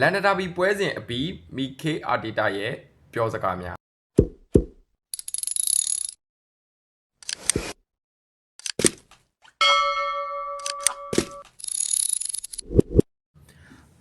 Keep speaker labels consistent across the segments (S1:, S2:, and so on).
S1: လန်ဒတာဘီပွဲစဉ်အပြီးမီခေအာတီတာရဲ့ပြောစကားများ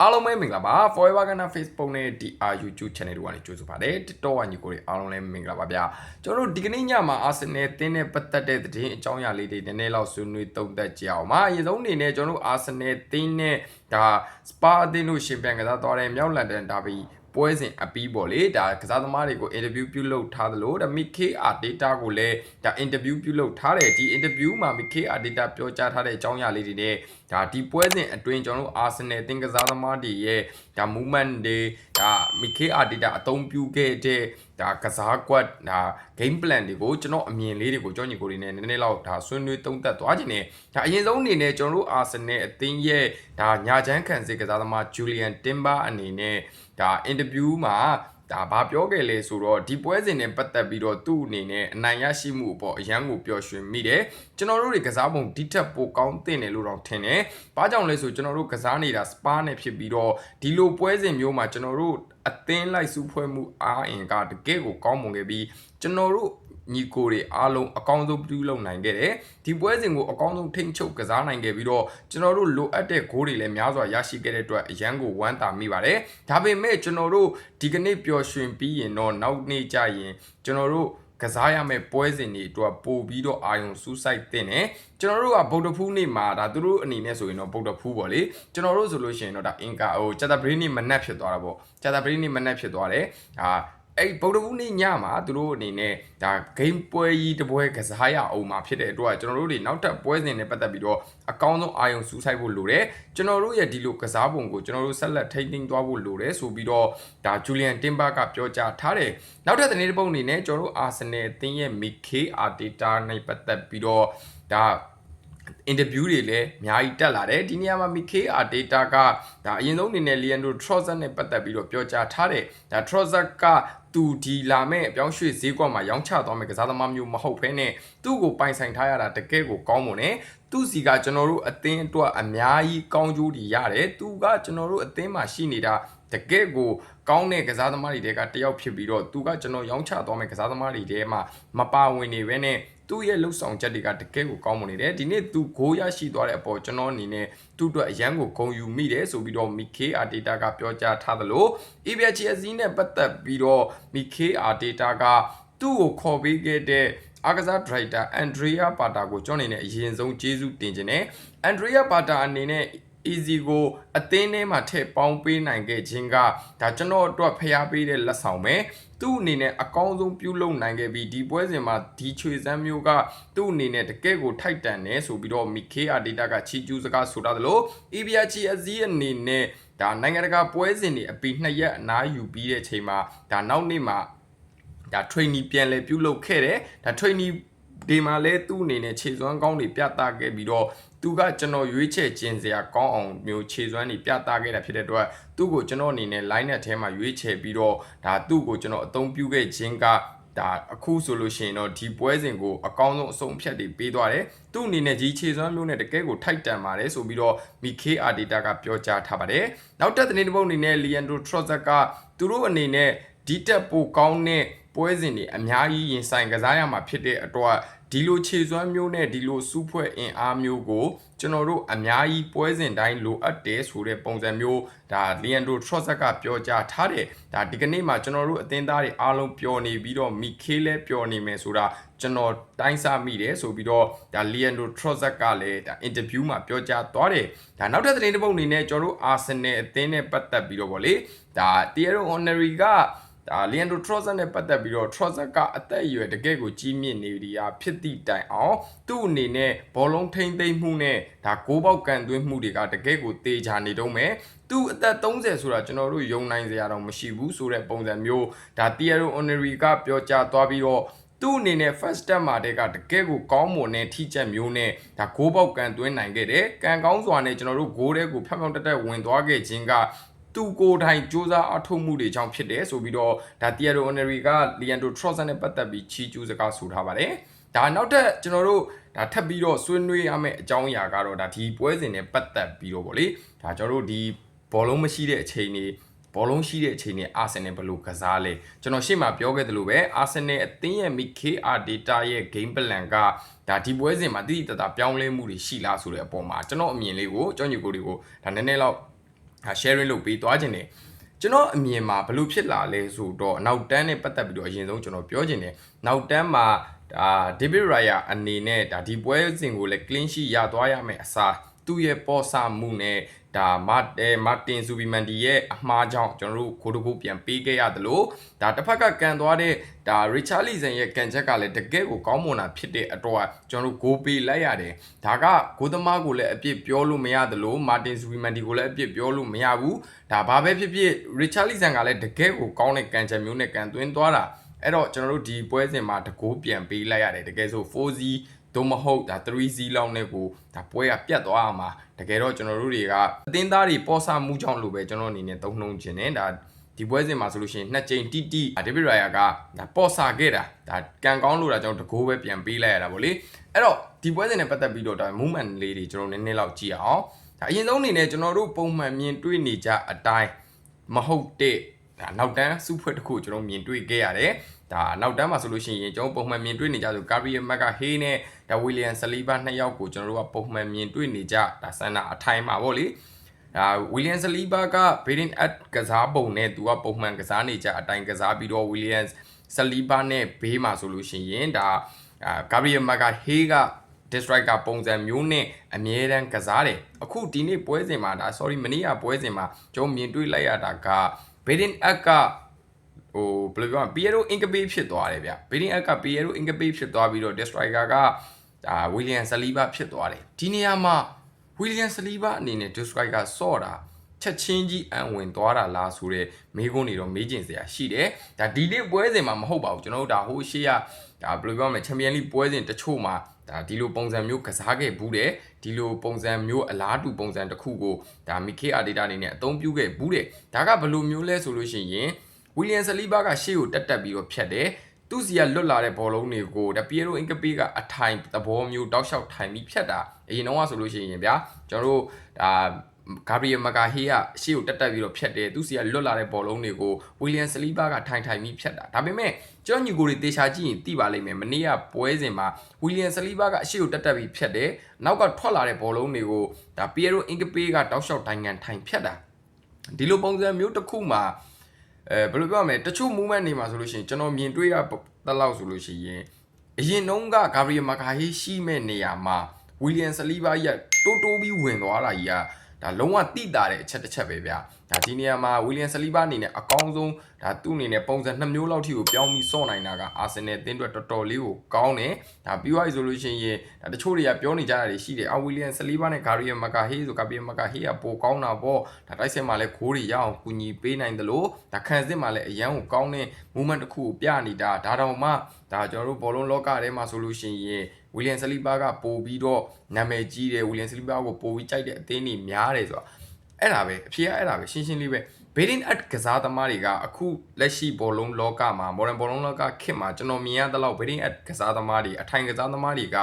S1: အားလုံးပဲမင်္ဂလာပါ Forever Ghana Facebook နဲ့ DR YouTube Channel တို့ကနေကြိုဆိုပါတယ် TikTok ကညီကိုတွေအားလုံးလည်းမင်္ဂလာပါဗျာကျွန်တော်တို့ဒီကနေ့ညမှာ Arsenal တင်းနဲ့ပတ်သက်တဲ့သတင်းအကြောင်းအရာလေးတွေနည်းနည်းလောက်ဆွေးနွေးသုံးသပ်ကြအောင်ပါအရင်ဆုံးအနေနဲ့ကျွန်တော်တို့ Arsenal တင်းနဲ့ဒါ Spa အသင်းတို့ရှင်ပြိုင်ကစားသွားတဲ့မြောက်လန်ဒန်ဒါဘီပွဲစဉ်အပီးပေါ့လေဒါကစားသမားတွေကိုအင်တာဗျူးပြုလုပ်ထားသလိုဒါမီခေအာဒေတာကိုလည်းဒါအင်တာဗျူးပြုလုပ်ထားတယ်ဒီအင်တာဗျူးမှာမီခေအာဒေတာပြောကြားထားတဲ့အကြောင်းအရာလေးတွေနဲ့ဒါဒီပွဲစဉ်အတွင်းကျွန်တော်တို့အာဆင်နယ်တင်ကစားသမားတွေရဲ့ဒါ movement တွေဒါမီခေအာဒေတာအသုံးပြုခဲ့တဲ့ဒါကစားကွက်ဒါ game plan တွေကိုကျွန်တော်အမြင်လေးတွေကိုကြောညီကိုတွေနဲ့နည်းနည်းလောက်ဒါဆွေးနွေးသုံးသပ်သွားခြင်းနဲ့ဒါအရင်ဆုံးအနေနဲ့ကျွန်တော်တို့အာဆင်နယ်အသင်းရဲ့ဒါညာချမ်းခံစစ်ကစားသမားဂျူလီယန်တင်ဘာအနေနဲ့ဒါအင်တာဗျူးမှာ ဒါဘာပြောခဲ့လဲဆိုတော့ဒီပွဲစဉ်နဲ့ပတ်သက်ပြီးတော့သူ့အနေနဲ့အနိုင်ရရှိမှုအပေါ်အရန်ကိုပျော်ရွှင်မိတယ်ကျွန်တော်တို့တွေကစားပုံဒီထက်ပိုကောင်းတင်တယ်လို့တော့ထင်တယ်။ဘာကြောင့်လဲဆိုကျွန်တော်တို့ကစားနေတာစပါးနဲ့ဖြစ်ပြီးတော့ဒီလိုပွဲစဉ်မျိုးမှာကျွန်တော်တို့အသင်းလိုက်စုဖွဲ့မှုအားအင်ကတကယ့်ကိုကောင်းမွန်ခဲ့ပြီးကျွန်တော်တို့ ညီကိုတွေအားလုံးအကောင်းဆုံးပြုလုပ်နိုင်ခဲ့တယ်ဒီပွဲစဉ်ကိုအကောင်းဆုံးထိန်းချုပ်ကစားနိုင်ခဲ့ပြီးတော့ကျွန်တော်တို့လိုအပ်တဲ့ဂိုးတွေလည်းများစွာရရှိခဲ့တဲ့အတွက်အရန်ကိုဝမ်းသာမိပါတယ်ဒါပေမဲ့ကျွန်တော်တို့ဒီကနေ့ပျော်ရွှင်ပြီးရင်တော့နောက်နေ့ကျရင်ကျွန်တော်တို့ကစားရမယ့်ပွဲစဉ်တွေအတွက်ပို့ပြီးတော့အာယုံစူးစိုက်တင်တယ်ကျွန်တော်တို့ကဗုဒ္ဓဖူးနေ့မှာဒါသူတို့အနေနဲ့ဆိုရင်တော့ဗုဒ္ဓဖူးပေါ့လေကျွန်တော်တို့ဆိုလို့ရှိရင်တော့ဒါအင်ကာဟိုဂျာတာဘရီနေ့မနက်ဖြစ်သွားတာပေါ့ဂျာတာဘရီနေ့မနက်ဖြစ်သွားတယ်အာ အဲ့ဗုဒ္ဓဘူးနေ့ညမှာသူတို့အနေနဲ့ဒါ game ပွဲကြီးတစ်ပွဲကစားရအောင်မှာဖြစ်တဲ့အတွက်ကျွန်တော်တို့တွေနောက်ထပ်ပွဲစဉ်နဲ့ပတ်သက်ပြီးတော့အကောင်းဆုံးအာရုံစူးစိုက်ဖို့လိုတယ်ကျွန်တော်တို့ရဲ့ဒီလိုကစားပုံကိုကျွန်တော်တို့ဆက်လက်ထိန်းသိမ်းသွားဖို့လိုတယ်ဆိုပြီးတော့ဒါဂျူလီယန်တင်ဘာကပြောကြားထားတယ်နောက်ထပ်သတင်းတစ်ပုဒ်အနေနဲ့ကျွန်တော်တို့အာဆင်နယ်အသင်းရဲ့ Mikel Arteta နဲ့ပတ်သက်ပြီးတော့ဒါ အင်တာဗျူးတွေလည်းအများကြီးတက်လာတယ်ဒီနေရာမှာ Mikel Arteta ကဒါအရင်ဆုံးအနေနဲ့ Leandro Trossard နဲ့ပတ်သက်ပြီးတော့ပြောကြားထားတယ်ဒါ Trossard ကသူဒီလာမဲ့အပြောင်းရွှေ့ဈေးကွက်မှာရောင်းချသွားမဲ့ကစားသမားမျိုးမဟုတ်ဘဲနဲ့သူ့ကိုပိုင်ဆိုင်ထားရတာတကယ်ကိုကောင်းမွန်တယ်သူစီကကျွန်တော်တို့အသင်းအတွက်အများကြီးကောင်းကျိုးတွေရတယ်သူကကျွန်တော်တို့အသင်းမှာရှိနေတာတကယ်ကိုကောင်းတဲ့ကစားသမားတွေတဲကတယောက်ဖြစ်ပြီးတော့သူကကျွန်တော်ရောင်းချသွားမဲ့ကစားသမားတွေတဲမှာမပါဝင်နေဘဲနဲ့ သူ့ရဲ့လှုပ်ဆောင်ချက်တွေကတကယ်ကိုကောင်းမွန်နေတယ်ဒီနေ့သူဂိုးရရှိသွားတဲ့အပေါ်ကျွန်တော်အနေနဲ့သူ့အတွက်အရန်ကိုဂုဏ်ယူမိတယ်ဆိုပြီးတော့မီကေအာဒေတာကပြောကြားထားသလို EBHS နဲ့ပတ်သက်ပြီးတော့မီကေအာဒေတာကသူ့ကိုခေါ်ပေးခဲ့တဲ့အားကစားဒရိုက်တာအန်ဒရီယာပါတာကိုကျွန်တော်အနေနဲ့အရင်ဆုံးကျေးဇူးတင်ခြင်းနဲ့အန်ဒရီယာပါတာအနေနဲ့ easy ကိုအသင်းထဲမှာထည့်ပေါင်းပေးနိုင်ခဲ့ခြင်းကဒါကျွန်တော်အတွက်ဖျားပေးတဲ့လက်ဆောင်ပဲ သူ့အနေနဲ့အကောင်းဆုံးပြုလုပ်နိုင်ခဲ့ပြီးဒီပွဲစဉ်မှာဒီချွေစမ်းမျိုးကသူ့အနေနဲ့တကယ့်ကိုထိုက်တန်တယ်ဆိုပြီးတော့မီခေအာဒေတာကချီကျူးစကားဆိုတာသလို EBH အစည်းအနေနဲ့ဒါနိုင်ငံတကာပွဲစဉ်တွေအပီနှစ်ရက်အနားယူပြီးတဲ့ချိန်မှာဒါနောက်နေ့မှာဒါ training ပြန်လဲပြုလုပ်ခဲ့တယ်ဒါ training ဒီမှာလဲသူ့အနေနဲ့ခြေစွမ်းကောင်းတွေပြသခဲ့ပြီးတော့ သူကကျွန်တော်ရွေးချယ်ခြင်းစရာကောင်းအောင်မျိုးခြေစွမ်းတွေပြသခဲ့တာဖြစ်တဲ့အတွက်သူ့ကိုကျွန်တော်အနေနဲ့ line နဲ့ထဲမှာရွေးချယ်ပြီးတော့ဒါသူ့ကိုကျွန်တော်အသုံးပြုခဲ့ခြင်းကဒါအခုဆိုလို့ရှိရင်တော့ဒီပွဲစဉ်ကိုအကောင်းဆုံးအဆုံးဖြတ်တွေပေးသွားတယ်။သူ့အနေနဲ့ကြီးခြေစွမ်းမျိုးနဲ့တကယ်ကိုထိုက်တန်ပါတယ်ဆိုပြီးတော့ Mikel Arteta ကပြောကြားထားပါတယ်။နောက်တက်တဲ့နေ့တစ်ပုတ်အနေနဲ့ Leandro Trossard ကသူတို့အနေနဲ့ဒီတက်ပိုကောင်းတဲ့ပွဲစဉ်တွေအများကြီးရင်ဆိုင်ကစားရမှာဖြစ်တဲ့အတွက် ဒီလိုခြေစွမ်းမျိုးနဲ့ဒီလိုစူးဖွဲ့အင်အားမျိုးကိုကျွန်တော်တို့အများကြီးပွဲစဉ်တိုင်းလိုအပ်တယ်ဆိုတဲ့ပုံစံမျိုးဒါလီယန်ဒိုထရော့ဆက်ကပြောကြားထားတယ်ဒါဒီကနေ့မှာကျွန်တော်တို့အသင်းသားတွေအားလုံးပျော်နေပြီးတော့မီခေးလဲပျော်နေမယ်ဆိုတာကျွန်တော်တိုင်းစားမိတယ်ဆိုပြီးတော့ဒါလီယန်ဒိုထရော့ဆက်ကလည်းဒါအင်တာဗျူးမှာပြောကြားသွားတယ်ဒါနောက်ထပ်သတင်းတစ်ပုဒ်အနေနဲ့ကျွန်တော်တို့အာဆင်နယ်အသင်းနဲ့ပတ်သက်ပြီးတော့ဗောလေဒါတီယရိုဟွန်နရီက ဒါလီယန်ဒိုထရော့ဆာနဲ့ပတ်သက်ပြီးတော့ထရော့ဆာကအသက်အရွယ်တကယ့်ကိုကြီးမြင့်နေပြီအားဖြစ်သည့်တိုင်အောင်သူ့အနေနဲ့ဘောလုံးထိမ့်သိမ့်မှုနဲ့ဒါဂိုးပေါက်ကန်သွင်းမှုတွေကတကယ့်ကိုတေချာနေတော့မယ်သူအသက်30ဆိုတာကျွန်တော်တို့ယုံနိုင်စရာတော့မရှိဘူးဆိုတဲ့ပုံစံမျိုးဒါတီယရိုအွန်နရီကပြောကြားသွားပြီးတော့သူ့အနေနဲ့ first step မှာတည်းကတကယ်ကိုကောင်းမွန်တဲ့ထိချက်မျိုးနဲ့ဒါဂိုးပေါက်ကန်သွင်းနိုင်ခဲ့တယ်။ကံကောင်းစွာနဲ့ကျွန်တော်တို့ဂိုးတဲ့ကိုဖြောင်းဖြောင်းတက်တက်ဝင်သွားခဲ့ခြင်းက သူကိုယ်တိုင်စူးစမ်းအထောက်မှုတွေကြောင့်ဖြစ်တယ်ဆိုပြီးတော့ဒါတီယရိုအွန်နရီကလီယန်ဒိုထရော့ဆန်နဲ့ပတ်သက်ပြီးချီကျူးစကားဆိုထားပါတယ်။ဒါနောက်ထပ်ကျွန်တော်တို့ဒါထပ်ပြီးတော့ဆွေးနွေးရမယ့်အကြောင်းအရာကတော့ဒါဒီပွဲစဉ်နဲ့ပတ်သက်ပြီးတော့ဗောလေဒါကျွန်တော်တို့ဒီဘောလုံးမရှိတဲ့အချိန်တွေဘောလုံးရှိတဲ့အချိန်နဲ့အာဆင်နယ်ဘယ်လိုကစားလဲကျွန်တော်ရှေ့မှာပြောခဲ့သလိုပဲအာဆင်နယ်အသင်းရဲ့ MKR data ရဲ့ game plan ကဒါဒီပွဲစဉ်မှာတိတိတတ်တာပြောင်းလဲမှုတွေရှိလားဆိုတဲ့အပေါ်မှာကျွန်တော်အမြင်လေးကိုကြောင်းညီကိုတွေကိုဒါနည်းနည်းတော့ ဒါ sharing လုပ်ပေးသွားခြင်းတယ်ကျွန်တော်အမြင်မှာဘလို့ဖြစ်လာလဲဆိုတော့နောက်တန်းနဲ့ပတ်သက်ပြီးတော့အရင်ဆုံးကျွန်တော်ပြောခြင်းတယ်နောက်တန်းမှာဒါ David Raya အနေနဲ့ဒါဒီပွဲစဉ်ကိုလည်း clean sheet ရသွားရမယ်အစား သူ့ရဲ့ပေါ်ဆမှုနဲ့ဒါမာအဲမာတင်ဇူဘီမန်ဒီရဲ့အမှားကြောင့်ကျွန်တော်တို့ခိုးတခုပြန်ပေးခဲ့ရတယ်လို့ဒါတစ်ဖက်ကကန်သွားတဲ့ဒါ Richard Leeson ရဲ့ကန်ချက်ကလည်းတကယ်ကိုကောင်းမွန်တာဖြစ်တဲ့အတွက်ကျွန်တော်တို့ဂိုးပေးလိုက်ရတယ်ဒါကဂိုးသမားကိုလည်းအပြစ်ပြောလို့မရတယ်လို့မာတင်ဇူဘီမန်ဒီကိုလည်းအပြစ်ပြောလို့မရဘူးဒါဘာပဲဖြစ်ဖြစ် Richard Leeson ကလည်းတကယ်ကိုကောင်းတဲ့ကန်ချက်မျိုးနဲ့ကန်သွင်းသွားတာအဲ့တော့ကျွန်တော်တို့ဒီပွဲစဉ်မှာတကိုးပြန်ပေးလိုက်ရတယ်တကယ်ဆို 4Z သို့မဟုတ်ဒါ 3Z လောက်နဲ့ကိုဒါပွဲကပြတ်သွားအောင်မှာတကယ်တော့ကျွန်တော်တို့တွေကအသင်းသားတွေပေါ်ဆမှုကြောင့်လို့ပဲကျွန်တော်အနေနဲ့သုံးနှုံးခြင်းနဲ့ဒါဒီပွဲစဉ်မှာဆိုလို့ရှိရင်နှစ်ကြိမ်တိတိဒေးဗစ်ရိုင်ယာကဒါပေါ်ဆခဲ့တာဒါကန်ကောင်းလို့တာကျွန်တော်တကိုးပဲပြန်ပေးလိုက်ရတာဗောလေအဲ့တော့ဒီပွဲစဉ်နဲ့ပတ်သက်ပြီးတော့ဒါ movement လေးတွေကျွန်တော်နည်းနည်းလောက်ကြည့်အောင်ဒါအရင်ဆုံးအနေနဲ့ကျွန်တော်တို့ပုံမှန်မြင်တွေ့နေကြအတိုင်းမဟုတ်တဲ့ ဒါနောက်တန်းစုဖွဲ့တစ်ခုကျွန်တော်မြင်တွေ့ခဲ့ရတယ်ဒါနောက်တန်းမှာဆိုလို့ရှိရင်ကျွန်တော်ပုံမှန်မြင်တွေ့နေကြဆိုကာရီယမက်ကဟေးနဲ့ဒါဝီလီယံဆလီဘာနှစ်ယောက်ကိုကျွန်တော်တို့ကပုံမှန်မြင်တွေ့နေကြဒါဆန်နာအထိုင်မှာဗောလေဒါဝီလီယံဆလီဘာကဘေဒင်အက်ကစားပုံနဲ့သူကပုံမှန်ကစားနေကြအတိုင်းကစားပြီးတော့ဝီလီယံဆလီဘာနဲ့ဘေးမှာဆိုလို့ရှိရင်ဒါအာကာရီယမက်ကဟေးက district ကပုံစံမျိုးနဲ့အမြဲတမ်းကစားတယ်အခုဒီနေ့ပွဲစဉ်မှာဒါ sorry မနေ့ကပွဲစဉ်မှာကျွန်တော်မြင်တွေ့လိုက်ရတာက Baden Ack ကဟိုဘယ်လိုပြောမလဲ Piero Incapié ဖြစ်သွားတယ်ဗျ Baden Ack က Piero Incapié ဖြစ်သွားပြီးတော့ district ကဒါ William Saliba ဖြစ်သွားတယ်ဒီနေရာမှာ William Saliba အနေနဲ့ district ကစော့တာချက်ချင်းကြီးအံဝင်သွားတာလားဆိုတော့မေးခွန်းတွေတော့မေးကျင်စရာရှိတယ်ဒါဒီနေ့ပွဲစဉ်မှာမဟုတ်ပါဘူးကျွန်တော်တို့ဒါဟိုရှေ့ကဒါဘယ်လိုပြောမလဲချန်ပီယံလိပွဲစဉ်တချို့မှာ ဒါဒီလိုပုံစံမျိုးကစားခဲ့ဘူးတယ်ဒီလိုပုံစံမျိုးအလားတူပုံစံတစ်ခုကိုဒါမီကေအာဒေတာအနေနဲ့အသုံးပြုခဲ့ဘူးတယ်ဒါကဘယ်လိုမျိုးလဲဆိုလို့ရှိရင်ဝီလီယံဆလီဘာကရှေ့ကိုတက်တက်ပြီးတော့ဖြတ်တယ်သူစီကလွတ်လာတဲ့ဘောလုံးတွေကိုဒါပီယရိုအင်ကပေးကအထိုင်သဘောမျိုးတောက်လျှောက်ထိုင်ပြီးဖြတ်တာအရင်တော့ဆိုလို့ရှိရင်ဗျာကျွန်တော်တို့ဒါ ဂါဘရီယယ်မကာဟေးကရှေ့ကိုတက်တက်ပြီးတော့ဖြတ်တယ်သူစီကလွတ်လာတဲ့ဘောလုံးတွေကိုဝီလီယံဆလီဘာကထိုင်ထိုင်ပြီးဖြတ်တာဒါပေမဲ့ကျွန်တော်ညီကိုတွေတေချာကြည့်ရင်သိပါလိမ့်မယ်မနေ့ကပွဲစဉ်မှာဝီလီယံဆလီဘာကအရှေ့ကိုတက်တက်ပြီးဖြတ်တယ်နောက်ကထွက်လာတဲ့ဘောလုံးတွေကိုဒါပီယရိုအင်ကပေးကတောက်လျှောက်တိုင်းငံထိုင်ဖြတ်တာဒီလိုပုံစံမျိုးတစ်ခုမှာအဲဘယ်လိုပြောရမလဲတချို့ movement နေမှာဆိုလို့ရှိရင်ကျွန်တော်မြင်တွေ့ရတလောက်ဆိုလို့ရှိရင်အရင်တုန်းကဂါဘရီယယ်မာကာဟေးရှိမဲ့နေရာမှာဝီလီယံဆလီဘာကြီးကတိုးတိုးပြီးဝင်သွားတာကြီးက ဒါလုံးဝတိတာတဲ့အချက်တစ်ချက်ပဲဗျာဒါဒီနေရာမှာဝီလီယံဆလီဘာအနေနဲ့အကောင်းဆုံးဒါသူ့အနေနဲ့ပုံစံနှစ်မျိုးလောက်ထိကိုပြောင်းပြီးစော့နိုင်တာကအာဆင်နယ်အသင်းအတွက်တော်တော်လေးကိုကောင်းတယ်ဒါပြီးသွားပြီဆိုလို့ရှိရင်ဒါတချို့တွေကပြောနေကြတာတွေရှိတယ်အာဝီလီယံဆလီဘာနဲ့ဂါရီယယ်မာကာဟေးဆိုဂါဘရီယယ်မာကာဟေးကပိုကောင်းတာပေါ့ဒါတိုက်စစ်မှာလည်းဂိုးတွေရအောင်ကူညီပေးနိုင်တယ်လို့ဒါခံစစ်မှာလည်းအရန်ကိုကောင်းတဲ့ movement တစ်ခုကိုပြနေတာဒါတောင်မှဒါကျွန်တော်တို့ဘောလုံးလောကထဲမှာဆိုလို့ရှိရင် ဝီလီယံဆလီဘာကပို့ပြီးတော့နာမည်ကြီးတယ်ဝီလီယံဆလီဘာကိုပို့ပြီးကြိုက်တဲ့အသင်းတွေများတယ်ဆိုတာအဲ့ဒါပဲအဖြေကအဲ့ဒါပဲရှင်းရှင်းလေးပဲဘေဒင်အတ်ကစားသမားတွေကအခုလက်ရှိဘောလုံးလောကမှာမော်ဒန်ဘောလုံးလောကခေတ်မှာကျွန်တော်မြင်ရတဲ့လောက်ဘေဒင်အတ်ကစားသမားတွေအထိုင်ကစားသမားတွေက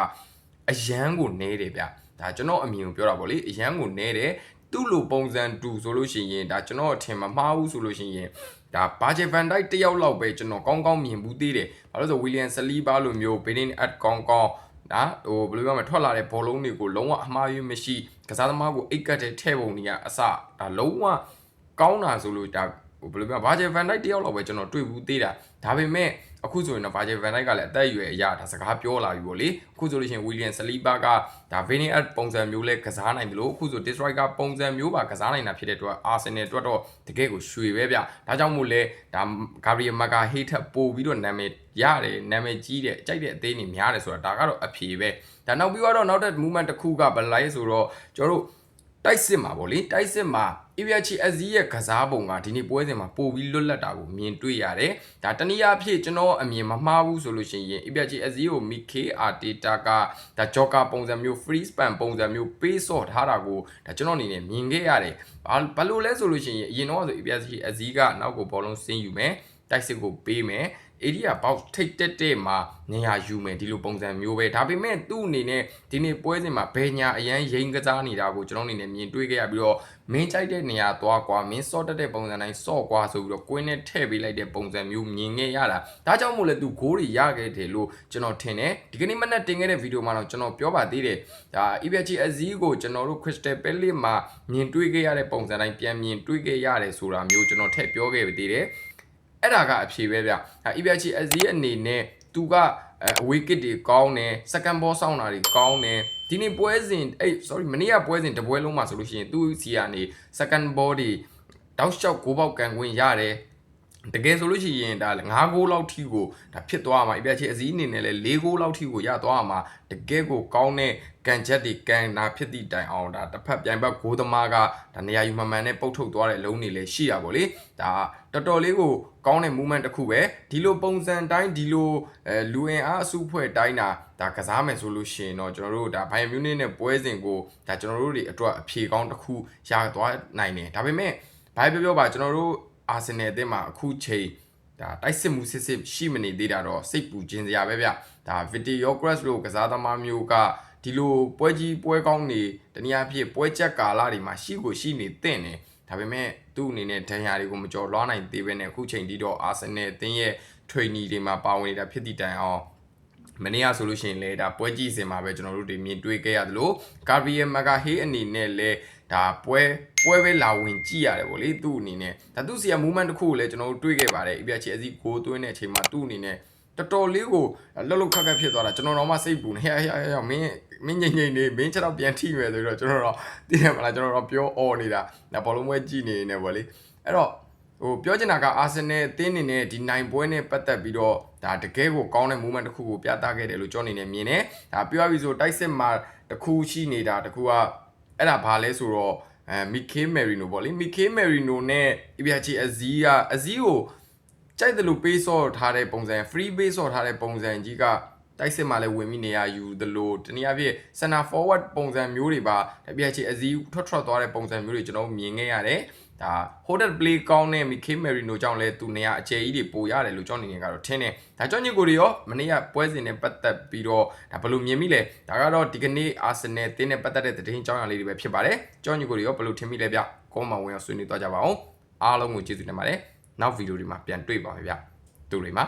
S1: အရန်ကိုနေတယ်ဗျဒါကျွန်တော်အမြင်ကိုပြောတာပေါ့လေအရန်ကိုနေတယ်သူ့လိုပုံစံတူဆိုလို့ရှိရင်ဒါကျွန်တော်အထင်မမှားဘူးဆိုလို့ရှိရင်ဒါဘာဂျေဗန်တိုက်တယောက်လောက်ပဲကျွန်တော်ကောင်းကောင်းမြင်ဘူးသေးတယ်ဘာလို့လဲဆိုဝီလီယံဆလီဘာလိုမျိုးဘေဒင်အတ်ကောင်းကောင်း နော်ဟိုဘယ်လိုပြောမလဲထွက်လာတဲ့ဘောလုံးတွေကိုလုံးဝအမှားယွင်းမရှိကစားသမားကိုအိတ်ကတ်တဲ့ထဲပုံတွေကအစဒါလုံးဝကောင်းတာဆိုလို့ဒါ ဟိုဘယ်လိုပြောဘာဂျယ်ဗန်ဒိုက်တယောက်လောက်ပဲကျွန်တော်တွေ့ဘူးသေးတာဒါပေမဲ့အခုဆိုရင်တော့ဘာဂျယ်ဗန်ဒိုက်ကလည်းအသက်အရွယ်အရဒါစကားပြောလာပြီပေါ့လေအခုဆိုလို့ရှိရင်ဝီလီယံဆလီဘာကဒါဗီနီအတ်ပုံစံမျိုးလဲကစားနိုင်တယ်လို့အခုဆို destroy ကပုံစံမျိုးပါကစားနိုင်တာဖြစ်တဲ့အတွက်အာဆင်နယ်အတွက်တော့တကယ်ကိုရွှေပဲဗျဒါကြောင့်မို့လဲဒါဂါဘရီယယ်မာကာဟေးထက်ပို့ပြီးတော့နာမည်ရတယ်နာမည်ကြီးတယ်ကြိုက်တဲ့အသေးနေများတယ်ဆိုတာဒါကတော့အဖြေပဲဒါနောက်ပြီးတော့နောက်တဲ့ movement တစ်ခုကဘယ်လိုက်ဆိုတော့ကျွန်တော်တို့ တိုက်စစ်မှာပေါ့လေတိုက်စစ်မှာ ABH SZ ရဲ့ကစားပုံကဒီနေ့ပွဲစဉ်မှာပို့ပြီးလွတ်လပ်တာကိုမြင်တွေ့ရတယ်။ဒါတနည်းအားဖြင့်ကျွန်တော်အမြင်မမှားဘူးဆိုလို့ရှိရင် ABH SZ ကို Mike Arteta ကဒါ Joker ပုံစံမျိုး free span ပုံစံမျိုးပေးဆော့ထားတာကိုဒါကျွန်တော်အနေနဲ့မြင်ခဲ့ရတယ်။ဘာဘာလို့လဲဆိုလို့ရှိရင်အရင်တော့ဆို ABH SZ ကနောက်ကိုဘောလုံးဆင်းယူမယ်။တိုက်စစ်ကိုပေးမယ် area box ထိတ်တက်တဲ့မှာနေရာယူမယ်ဒီလိုပုံစံမျိုးပဲဒါပေမဲ့သူ့အနေနဲ့ဒီနေ့ပွဲစဉ်မှာဘယ်ညာအရန်ရင်ကစားနေတာကိုကျွန်တော်အနေနဲ့မြင်တွေ့ခဲ့ရပြီးတော့မင်းကြိုက်တဲ့နေရာသွားကွာမင်းစော့တက်တဲ့ပုံစံတိုင်းစော့ကွာဆိုပြီးတော့ကွင်းနဲ့ထည့်ပေးလိုက်တဲ့ပုံစံမျိုးမြင်ခဲ့ရတာဒါကြောင့်မို့လဲသူဂိုးတွေရခဲ့တယ်လို့ကျွန်တော်ထင်တယ်ဒီကနေ့မနက်တင်ခဲ့တဲ့ဗီဒီယိုမှာတော့ကျွန်တော်ပြောပါသေးတယ်ဒါ EPG အစည်းကိုကျွန်တော်တို့ Crystal Palace မှာမြင်တွေ့ခဲ့ရတဲ့ပုံစံတိုင်းပြန်မြင်တွေ့ခဲ့ရတယ်ဆိုတာမျိုးကျွန်တော်ထည့်ပြောခဲ့သေးတယ် အဲ့ဒါကအဖြေပဲဗျ။အီပြချီအစည်းအနေနဲ့သူကအဝေးကစ်တွေကောင်းတယ်စကန်ဘောစောင်းတာတွေကောင်းတယ်ဒီနေ့ပွဲစဉ်အဲ့ sorry မနေ့ကပွဲစဉ်တပွဲလုံးမှာဆိုလို့ရှိရင်သူ့စီကနေစကန်ဘောတွေတောက်လျှောက်ကိုပေါက်ကန်ခွင့်ရတယ် တကယ်ဆိုလို့ရှိရင်ဒါ9ဂိုးလောက်ထိကိုဒါဖြစ်သွားမှာအပြည့်ချေအစည်းအနေနဲ့လည်း4ဂိုးလောက်ထိကိုရသွားမှာတကယ်ကိုကောင်းတဲ့ကန်ချက်တွေကန်နာဖြစ်သည့်တိုင်အောင်ဒါတစ်ဖက်ပြိုင်ဘက်ဂိုးသမားကဒါနေရာယူမှန်မှန်နဲ့ပုတ်ထုတ်သွားတဲ့လုံးတွေလည်းရှိရပါလေဒါတော်တော်လေးကိုကောင်းတဲ့ movement တစ်ခုပဲဒီလိုပုံစံတိုင်းဒီလိုအဲလူအင်အားအစုဖွဲ့တိုင်းတာဒါကစားမယ်ဆိုလို့ရှိရင်တော့ကျွန်တော်တို့ဒါဘိုင်မြူနစ်နဲ့ပွဲစဉ်ကိုဒါကျွန်တော်တို့တွေအတွက်အဖြေကောင်းတစ်ခုရသွားနိုင်တယ်ဒါပေမဲ့ဘိုင်ပြောပြောပါကျွန်တော်တို့ အာဆင်နယ်အသင်းမှာအခုချိန်ဒါတိုက်စစ်မှုစစ်စစ်ရှိမနေသေးတာတော့စိတ်ပူခြင်းစရာပဲဗျဒါ Video Cross လို့ကစားသမားမျိုးကဒီလိုပွဲကြီးပွဲကောင်းနေတနည်းအားဖြင့်ပွဲချက်ကာလတွေမှာရှိကိုရှိနေတဲ့တယ်ဒါပေမဲ့သူ့အနေနဲ့ဒဏ်ရာတွေကိုမကျော်လွှားနိုင်သေးဘဲနဲ့အခုချိန်ထိတော့အာဆင်နယ်အသင်းရဲ့ trainee တွေမှာပါဝင်နေတာဖြစ်သည့်တိုင်အောင် မနေ့ကဆိုလို့ရှိရင်လေဒါပွဲကြည့်စင်မှာပဲကျွန်တော်တို့တွေမြင်တွေ့ခဲ့ရတယ်လို့ကာဗီယယ်မဂါဟေးအနေနဲ့လဲဒါပွဲပွဲပဲလာဝင်ကြည့်ရတယ်ဗောလေသူ့အနေနဲ့ဒါသူ့စီက movement တစ်ခုကိုလည်းကျွန်တော်တို့တွေ့ခဲ့ပါတယ်အပြချီအစီကိုသွင်းတဲ့အချိန်မှာသူ့အနေနဲ့တော်တော်လေးကိုလှုပ်လှုပ်ခက်ခက်ဖြစ်သွားတာကျွန်တော်တော့မှစိတ်ပူနေဟဲ့ဟဲ့ဟဲ့မင်းမင်းငိမ့်ငိမ့်နေမင်းချက်တော့ပြန်ထိမယ်ဆိုတော့ကျွန်တော်တော့သိတယ်မလားကျွန်တော်တော့ပြောអော်နေတာဒါဘောလုံးပွဲကြည့်နေနေဗောလေအဲ့တော့ ဟိုပြောချင်တာကအာဆင်နယ်အသင်းအနေနဲ့ဒီနိုင်ပွဲနဲ့ပတ်သက်ပြီးတော့ဒါတကယ်ကိုကောင်းတဲ့ movement တစ်ခုကိုပြသခဲ့တယ်လို့ကျွန်တော်အနေနဲ့မြင်တယ်ဒါပြောရပြီဆိုတိုက်စစ်မှာတစ်ခုရှိနေတာတစ်ခုကအဲ့ဒါဘာလဲဆိုတော့အဲမီကေးမယ်ရီနိုပေါ့လေမီကေးမယ်ရီနိုနဲ့အီဗီယာချီအဇီးကအဇီးကိုကြိုက်တယ်လို့ပေးစော့ထားတဲ့ပုံစံ free base စော့ထားတဲ့ပုံစံကြီးက တိုက်စစ်မှာလည်းဝင်မိနေရယူသလိုတနည်းအားဖြင့် center forward ပုံစံမျိုးတွေပါအပြည့်ချီအဇီးထွက်ထွက်သွားတဲ့ပုံစံမျိုးတွေကျွန်တော်မြင်ခဲ့ရတယ်ဒါ holded play ကောင်းတဲ့ Mikel Merino ကြောင့်လည်းသူနေရာအကျယ်ကြီးတွေပိုရတယ်လို့ကျွန်တော်အနေနဲ့ကတော့ထင်တယ်ဒါကြောင့်ညကိုတွေရောမနေ့ကပွဲစဉ်နဲ့ပတ်သက်ပြီးတော့ဒါဘယ်လိုမြင်မိလဲဒါကတော့ဒီကနေ့ Arsenal တင်းနဲ့ပတ်သက်တဲ့သတင်းအကြောင်းအရာလေးတွေပဲဖြစ်ပါတယ်ကျွန်တော်ညကိုတွေရောဘယ်လိုထင်မိလဲဗျကောမဝင်အောင်ဆွေးနွေးသွားကြပါအောင်အားလုံးကိုကျေးဇူးတင်ပါတယ်နောက်ဗီဒီယိုတွေမှာပြန်တွေ့ပါမယ်ဗျတူတွေမှာ